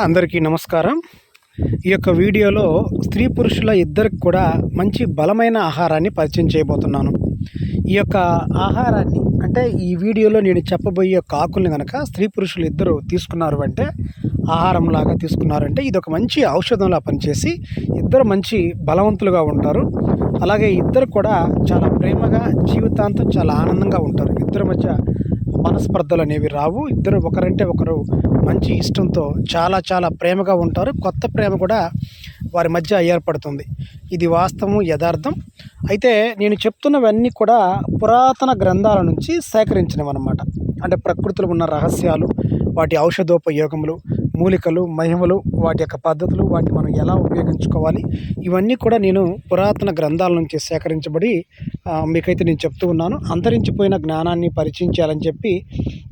అందరికీ నమస్కారం. ఈ యొక్క వీడియోలో స్త్రీ పురుషుల ఇద్దరికి కూడా మంచి బలమైన ఆహారాన్ని పరిచయం చేయబోతున్నాను. ఈ యొక్క ఆహారాన్ని అంటే ఈ వీడియోలో నేను చెప్పబోయే యొక్క ఆకుల్ని కనుక స్త్రీ పురుషులు ఇద్దరు తీసుకున్నారు అంటే ఆహారంలాగా తీసుకున్నారంటే ఇది ఒక మంచి ఔషధంలా పనిచేసి ఇద్దరు మంచి బలవంతులుగా ఉంటారు. అలాగే ఇద్దరు కూడా చాలా ప్రేమగా జీవితాంతం చాలా ఆనందంగా ఉంటారు. ఇద్దరి మధ్య మనస్పర్ధలు అనేవి రావు. ఇద్దరు ఒకరంటే ఒకరు మంచి ఇష్టంతో చాలా చాలా ప్రేమగా ఉంటారు. కొత్త ప్రేమ కూడా వారి మధ్య ఏర్పడుతుంది. ఇది వాస్తవం యథార్థం. అయితే నేను చెప్తున్నవన్నీ కూడా పురాతన గ్రంథాల నుంచి సేకరించినవి అనమాట అంటే ప్రకృతిలో ఉన్న రహస్యాలు వాటి ఔషధోపయోగములు మూలికలు మహిమలు వాటి యొక్క పద్ధతులు వాటి మనం ఎలా ఉపయోగించుకోవాలి? ఇవన్నీ కూడా నేను పురాతన గ్రంథాల నుంచి సేకరించబడి మీకైతే నేను చెప్తూ ఉన్నాను. అంతరించిపోయిన జ్ఞానాన్ని పరిచయం చేయాలని చెప్పి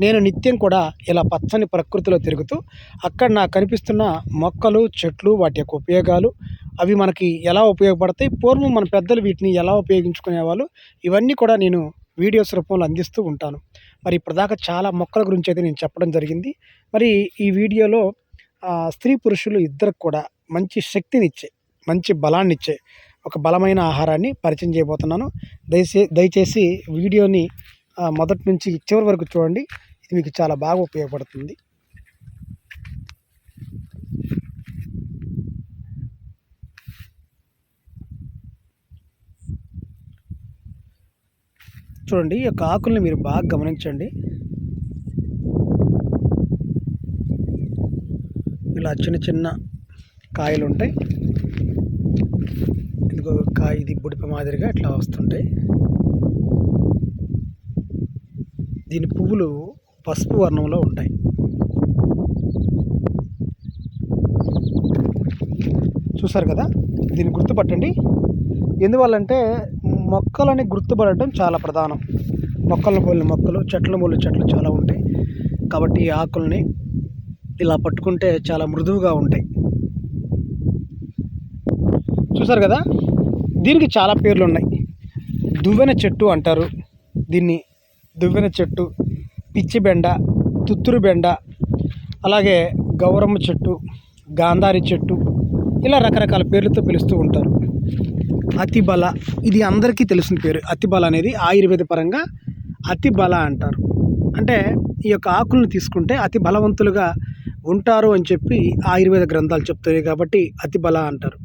నేను నిత్యం కూడా ఇలా పచ్చని ప్రకృతిలో తిరుగుతూ అక్కడ నాకు కనిపిస్తున్న మొక్కలు చెట్లు వాటి యొక్క ఉపయోగాలు అవి మనకి ఎలా ఉపయోగపడతాయి పూర్వం మన పెద్దలు వీటిని ఎలా ఉపయోగించుకునేవాళ్ళు ఇవన్నీ కూడా నేను వీడియోస్ రూపంలో అందిస్తూ ఉంటాను. మరి ఇప్పటిదాకా చాలా మొక్కల గురించి అయితే నేను చెప్పడం జరిగింది. మరి ఈ వీడియోలో స్త్రీ పురుషులు ఇద్దరికి కూడా మంచి శక్తినిచ్చే మంచి బలాన్నిచ్చే ఒక బలమైన ఆహారాన్ని పరిచయం చేయబోతున్నాను. దయచే దయచేసి వీడియోని మొదటి నుంచి చివరి వరకు చూడండి. ఇది మీకు చాలా బాగా ఉపయోగపడుతుంది. చూడండి ఈ యొక్క ఆకుల్ని మీరు బాగా గమనించండి. ఇలా చిన్న చిన్న కాయలు ఉంటాయి ఇదిగో కాయ ఇది బుడిప మాదిరిగా ఇట్లా వస్తుంటాయి. దీని పువ్వులు పసుపు వర్ణంలో ఉంటాయి. చూసారు కదా? దీన్ని గుర్తుపట్టండి. ఎందువల్లంటే మొక్కలని గుర్తుపడటం చాలా ప్రధానం. మొక్కలను పోలిన మొక్కలు చెట్ల పోలిన చెట్లు చాలా ఉంటాయి. కాబట్టి ఈ ఆకుల్ని ఇలా పట్టుకుంటే చాలా మృదువుగా ఉంటాయి. చూసారు కదా? దీనికి చాలా పేర్లు ఉన్నాయి. దువ్వెన చెట్టు అంటారు. దీన్ని దువ్వెన చెట్టు పిచ్చి బెండ తుత్తురు బెండ అలాగే గౌరమ్మ చెట్టు గాంధారి చెట్టు ఇలా రకరకాల పేర్లతో పిలుస్తూ ఉంటారు. అతిబల. ఇది అందరికీ తెలిసిన పేరు. అతిబల అనేది ఆయుర్వేద పరంగా అతిబల అంటారు. అంటే ఈ యొక్క ఆకులను తీసుకుంటే అతి బలవంతులుగా ఉంటారు అని చెప్పి ఆయుర్వేద గ్రంథాలు చెప్తాయి కాబట్టి అతిబల అంటారు.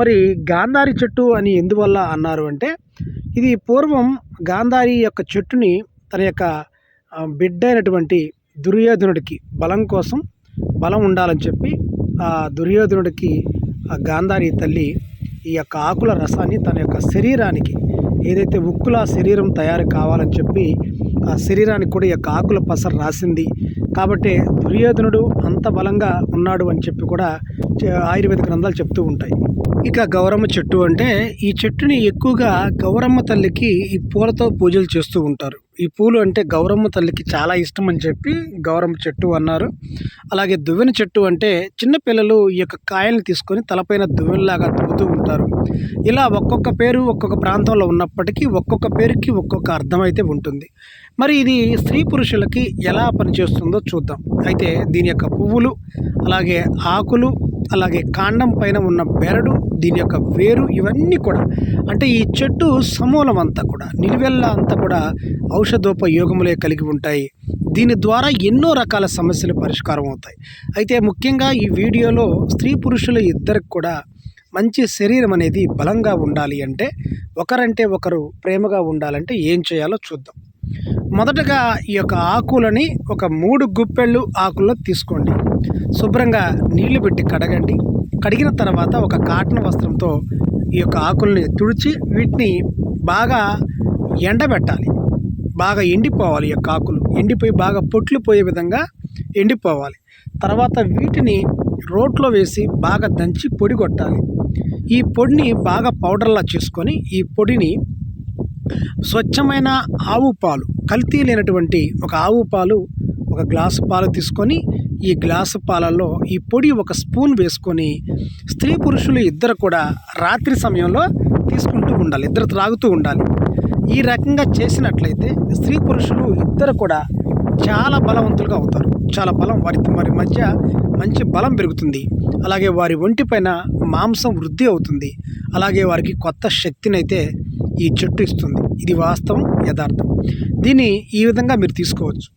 మరి గాంధారి చెట్టు అని ఎందువల్ల అన్నారు అంటే ఇది పూర్వం గాంధారి యొక్క చెట్టుని తన యొక్క బిడ్డ అయినటువంటి దుర్యోధనుడికి బలం కోసం బలం ఉండాలని చెప్పి ఆ దుర్యోధనుడికి ఆ గాంధారి తల్లి ఈ యొక్క ఆకుల రసాన్ని తన యొక్క శరీరానికి ఏదైతే ఉక్కుల శరీరం తయారు కావాలని చెప్పి ఆ శరీరానికి కూడా ఈ యొక్క ఆకుల పసర రాసింది. కాబట్టి దుర్యోధనుడు అంత బలంగా ఉన్నాడు అని చెప్పి కూడా ఆయుర్వేద గ్రంథాలు చెప్తూ ఉంటాయి. ఇక గౌరమ్మ చెట్టు అంటే ఈ చెట్టుని ఎక్కువగా గౌరమ్మ తల్లికి ఈ పూలతో పూజలు చేస్తూ ఉంటారు. ఈ పూలు అంటే గౌరమ్మ తల్లికి చాలా ఇష్టం అని చెప్పి గౌరమ్మ చెట్టు అన్నారు. అలాగే దువ్వెన చెట్టు అంటే చిన్నపిల్లలు ఈ యొక్క కాయల్ని తీసుకొని తలపైన దువ్వెనలాగా దువ్వుతూ ఉంటారు. ఇలా ఒక్కొక్క పేరు ఒక్కొక్క ప్రాంతంలో ఉన్నప్పటికీ ఒక్కొక్క పేరుకి ఒక్కొక్క అర్థం అయితే ఉంటుంది. మరి ఇది స్త్రీ పురుషులకి ఎలా పనిచేస్తుందో చూద్దాం. అయితే దీని యొక్క పువ్వులు అలాగే ఆకులు అలాగే కాండం పైన ఉన్న బెరడు దీని యొక్క వేరు ఇవన్నీ కూడా అంటే ఈ చెట్టు సమూలం అంతా కూడా నిలువెల్ల అంతా కూడా ఔషధోపయోగములే కలిగి ఉంటాయి. దీని ద్వారా ఎన్నో రకాల సమస్యలు పరిష్కారం అవుతాయి. అయితే ముఖ్యంగా ఈ వీడియోలో స్త్రీ పురుషులు ఇద్దరికి కూడా మంచి శరీరం అనేది బలంగా ఉండాలి అంటే ఒకరంటే ఒకరు ప్రేమగా ఉండాలంటే ఏం చేయాలో చూద్దాం. మొదటగా ఈ యొక్క ఆకులని ఒక మూడు గుప్పెళ్ళు ఆకుల్లో తీసుకోండి. శుభ్రంగా నీళ్ళు పెట్టి కడగండి. కడిగిన తర్వాత ఒక కాటన్ వస్త్రంతో ఈ యొక్క ఆకుల్ని తుడిచి వీటిని బాగా ఎండబెట్టాలి. బాగా ఎండిపోవాలి ఈ యొక్క ఆకులు. ఎండిపోయి బాగా పొట్లు పోయే విధంగా ఎండిపోవాలి. తర్వాత వీటిని రోట్లో వేసి బాగా దంచి పొడి కొట్టాలి. ఈ పొడిని బాగా పౌడర్లా చేసుకొని ఈ పొడిని స్వచ్ఛమైన ఆవు పాలు కల్తీ లేనటువంటి ఒక ఆవు పాలు ఒక గ్లాసు పాలు తీసుకొని ఈ గ్లాసు పాలల్లో ఈ పొడి ఒక స్పూన్ వేసుకొని స్త్రీ పురుషులు ఇద్దరు కూడా రాత్రి సమయంలో తీసుకుంటూ ఉండాలి ఇద్దరు త్రాగుతూ ఉండాలి. ఈ రకంగా చేసినట్లయితే స్త్రీ పురుషులు ఇద్దరు కూడా చాలా బలవంతులుగా అవుతారు. చాలా బలం వారి వారి మధ్య మంచి బలం పెరుగుతుంది. అలాగే వారి ఒంటి పైన మాంసం వృద్ధి అవుతుంది. అలాగే వారికి కొత్త శక్తినైతే ఈ చెట్టు ఇస్తుంది. ఇది వాస్తవం యథార్థం. దీన్ని ఈ విధంగా మీరు తీసుకోవచ్చు.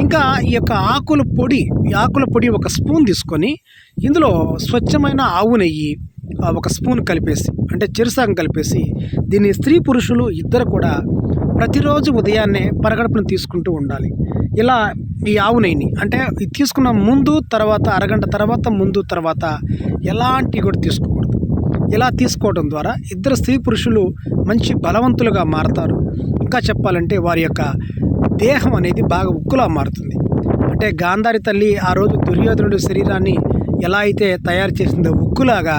ఇంకా ఈ యొక్క ఆకుల పొడి ఈ ఆకుల పొడి ఒక స్పూన్ తీసుకొని ఇందులో స్వచ్ఛమైన ఆవు నెయ్యి ఒక స్పూన్ కలిపేసి అంటే చెరుసాగం కలిపేసి దీన్ని స్త్రీ పురుషులు ఇద్దరు కూడా ప్రతిరోజు ఉదయాన్నే పరగడుపున తీసుకుంటూ ఉండాలి. ఇలా ఈ ఆవు నెయ్యిని అంటే తీసుకున్న ముందు తర్వాత అరగంట తర్వాత ముందు తర్వాత ఎలాంటివి కూడా తీసుకో ఇలా తీసుకోవడం ద్వారా ఇద్దరు స్త్రీ పురుషులు మంచి బలవంతులుగా మారతారు. ఇంకా చెప్పాలంటే వారి యొక్క దేహం అనేది బాగా ఉక్కులా మారుతుంది. అంటే గాంధారి తల్లి ఆ రోజు దుర్యోధనుడి శరీరాన్ని ఎలా అయితే తయారు చేసిందో ఉక్కులాగా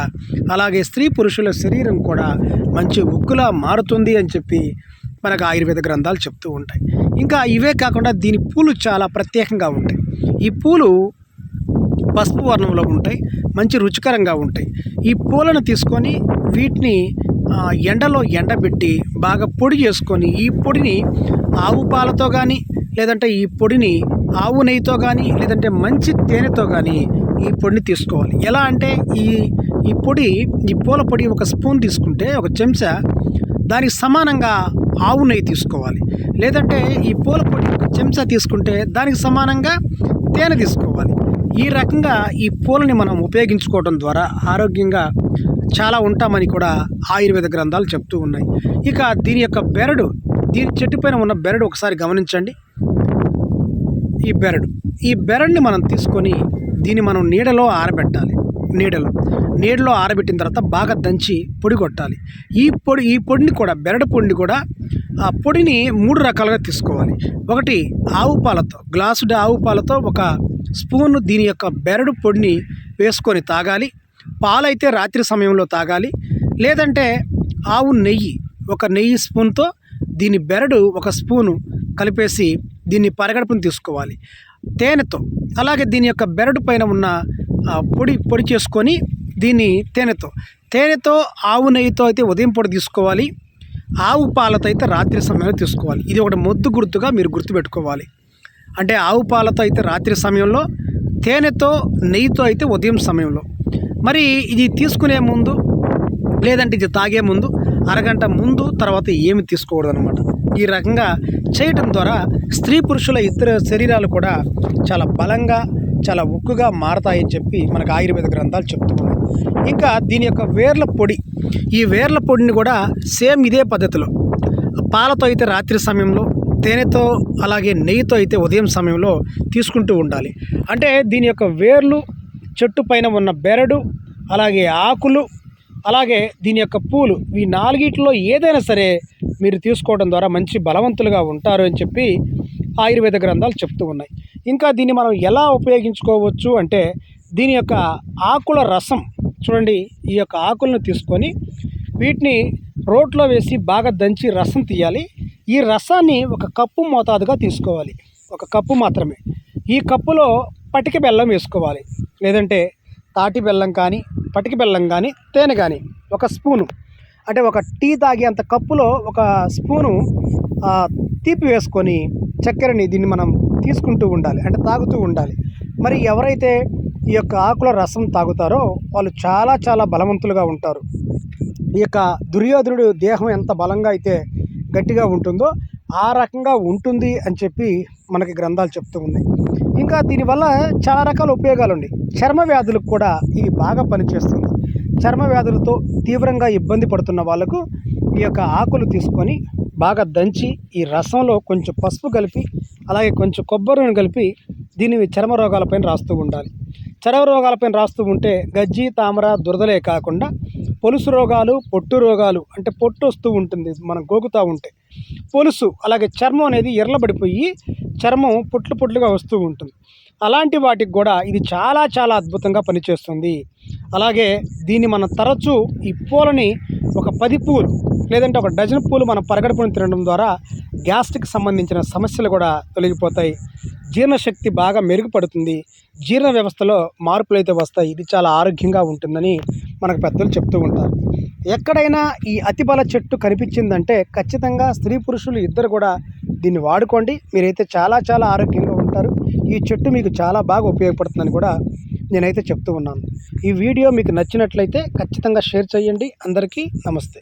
అలాగే స్త్రీ పురుషుల శరీరం కూడా మంచి ఉక్కులా మారుతుంది అని చెప్పి మనకు ఆయుర్వేద గ్రంథాలు చెప్తూ ఉంటాయి. ఇంకా ఇవే కాకుండా దీని పూలు చాలా ప్రత్యేకంగా ఉంటాయి. ఈ పూలు పసుపు వర్ణంలో ఉంటాయి మంచి రుచికరంగా ఉంటాయి. ఈ పూలను తీసుకొని వీటిని ఎండలో ఎండబెట్టి బాగా పొడి చేసుకొని ఈ పొడిని ఆవు పాలతో కానీ లేదంటే ఈ పొడిని ఆవు నెయ్యితో కానీ లేదంటే మంచి తేనెతో కానీ ఈ పొడిని తీసుకోవాలి. ఎలా అంటే ఈ ఈ పొడి ఈ పూల పొడి ఒక స్పూన్ తీసుకుంటే ఒక చెంచా దానికి సమానంగా ఆవు నెయ్యి తీసుకోవాలి. లేదంటే ఈ పూల పొడి ఒక చెంచా తీసుకుంటే దానికి సమానంగా తేనె తీసుకోవాలి. ఈ రకంగా ఈ పూలని మనం ఉపయోగించుకోవడం ద్వారా ఆరోగ్యంగా చాలా ఉంటామని కూడా ఆయుర్వేద గ్రంథాలు చెప్తూ ఉన్నాయి. ఇక దీని యొక్క బెరడు దీని చెట్టు పైన ఉన్న బెరడు ఒకసారి గమనించండి. ఈ బెరడు ఈ బెరడ్ని మనం తీసుకొని దీన్ని మనం నీడలో ఆరబెట్టాలి. నీడలో నీడలో ఆరబెట్టిన తర్వాత బాగా దంచి పొడి కొట్టాలి. ఈ పొడి ఈ పొడిని కూడా బెరడు పొడిని కూడా ఆ పొడిని మూడు రకాలుగా తీసుకోవాలి. ఒకటి ఆవు పాలతో గ్లాసుడు ఆవు పాలతో ఒక స్పూన్ దీని యొక్క బెరడు పొడిని వేసుకొని తాగాలి. పాలైతే రాత్రి సమయంలో తాగాలి. లేదంటే ఆవు నెయ్యి ఒక నెయ్యి స్పూన్తో దీని బెరడు ఒక స్పూను కలిపేసి దీన్ని పరగడుపుని తీసుకోవాలి. తేనెతో అలాగే దీని యొక్క బెరడు పైన ఉన్న పొడి పొడి చేసుకొని దీన్ని తేనెతో. తేనెతో ఆవు నెయ్యితో అయితే ఉదయం పొడి తీసుకోవాలి. ఆవు పాలతో అయితే రాత్రి సమయంలో తీసుకోవాలి. ఇది ఒకటి మొద్దు గుర్తుగా మీరు గుర్తుపెట్టుకోవాలి. అంటే ఆవు పాలతో అయితే రాత్రి సమయంలో తేనెతో నెయ్యితో అయితే ఉదయం సమయంలో. మరి ఇది తీసుకునే ముందు లేదంటే ఇది తాగే ముందు అరగంట ముందు తర్వాత ఏమి తీసుకోకూడదు అనమాట ఈ రకంగా చేయటం ద్వారా స్త్రీ పురుషుల ఇతర శరీరాలు కూడా చాలా బలంగా చాలా ఉక్కుగా మారతాయని చెప్పి మనకు ఆయుర్వేద గ్రంథాలు చెప్తున్నాయి. ఇంకా దీని యొక్క వేర్ల పొడి ఈ వేర్ల పొడిని కూడా సేమ్ ఇదే పద్ధతిలో. పాలతో అయితే రాత్రి సమయంలో తేనెతో అలాగే నెయ్యితో అయితే ఉదయం సమయంలో తీసుకుంటూ ఉండాలి. అంటే దీని యొక్క వేర్లు చెట్టు పైన ఉన్న బెరడు అలాగే ఆకులు అలాగే దీని యొక్క పూలు ఈ నాలుగిట్లో ఏదైనా సరే మీరు తీసుకోవడం ద్వారా మంచి బలవంతులుగా ఉంటారు అని చెప్పి ఆయుర్వేద గ్రంథాలు చెప్తూ ఉన్నాయి. ఇంకా దీన్ని మనం ఎలా ఉపయోగించుకోవచ్చు అంటే దీని యొక్క ఆకుల రసం చూడండి ఈ యొక్క ఆకులను తీసుకొని వీటిని రోట్లో వేసి బాగా దంచి రసం తీయాలి. ఈ రసాన్ని ఒక కప్పు మోతాదుగా తీసుకోవాలి. ఒక కప్పు మాత్రమే. ఈ కప్పులో పటిక బెల్లం వేసుకోవాలి. లేదంటే తాటి బెల్లం కానీ పటిక బెల్లం కానీ తేనె కానీ ఒక స్పూను. అంటే ఒక టీ తాగేంత కప్పులో ఒక స్పూను తీపి వేసుకొని చక్కెరని దీన్ని మనం తీసుకుంటూ ఉండాలి. అంటే తాగుతూ ఉండాలి. మరి ఎవరైతే ఈ యొక్క ఆకుల రసం తాగుతారో వాళ్ళు చాలా చాలా బలవంతులుగా ఉంటారు. ఈ యొక్క దుర్యోధనుడు దేహం ఎంత బలంగా అయితే గట్టిగా ఉంటుందో ఆ రకంగా ఉంటుంది అని చెప్పి మనకి గ్రంథాలు చెప్తూ ఉన్నాయి. ఇంకా దీనివల్ల చాలా రకాల ఉపయోగాలు ఉన్నాయి చర్మ వ్యాధులకు కూడా ఇది బాగా పనిచేస్తుంది. చర్మ వ్యాధులతో తీవ్రంగా ఇబ్బంది పడుతున్న వాళ్ళకు ఈ యొక్క ఆకులు తీసుకొని బాగా దంచి ఈ రసంలో కొంచెం పసుపు కలిపి అలాగే కొంచెం కొబ్బరిని కలిపి దీనిని చర్మ రోగాలపైన రాస్తూ ఉండాలి. చరవ రోగాలపైన రాస్తూ ఉంటే గజ్జి తామర దురదలే కాకుండా పొలుసు రోగాలు పొట్టు రోగాలు అంటే పొట్టు వస్తూ ఉంటుంది మనం గోకుతూ ఉంటే. పొలుసు అలాగే చర్మం అనేది ఎర్లబడిపోయి చర్మం పొట్లు పొట్లుగా వస్తూ ఉంటుంది. అలాంటి వాటికి కూడా ఇది చాలా చాలా అద్భుతంగా పనిచేస్తుంది. అలాగే దీన్ని మనం తరచూ ఈ పూలని ఒక పది పూలు లేదంటే ఒక డజన్ పూలు మనం పరగడుపుని తినడం ద్వారా గ్యాస్ట్రిక్ సంబంధించిన సమస్యలు కూడా తొలగిపోతాయి. జీర్ణశక్తి బాగా మెరుగుపడుతుంది. జీర్ణ వ్యవస్థలో మార్పులు అయితే వస్తాయి. ఇది చాలా ఆరోగ్యంగా ఉంటుందని మనకు పెద్దలు చెప్తూ ఉంటారు. ఎక్కడైనా ఈ అతిబల చెట్టు కనిపించిందంటే ఖచ్చితంగా స్త్రీ పురుషులు ఇద్దరు కూడా దీన్ని వాడుకోండి. మీరైతే చాలా చాలా ఆరోగ్యంగా ఉంటారు. ఈ చెట్టు మీకు చాలా బాగా ఉపయోగపడుతుందని కూడా నేనైతే చెప్తూ ఉన్నాను. ఈ వీడియో మీకు నచ్చినట్లయితే ఖచ్చితంగా షేర్ చేయండి. అందరికీ నమస్తే.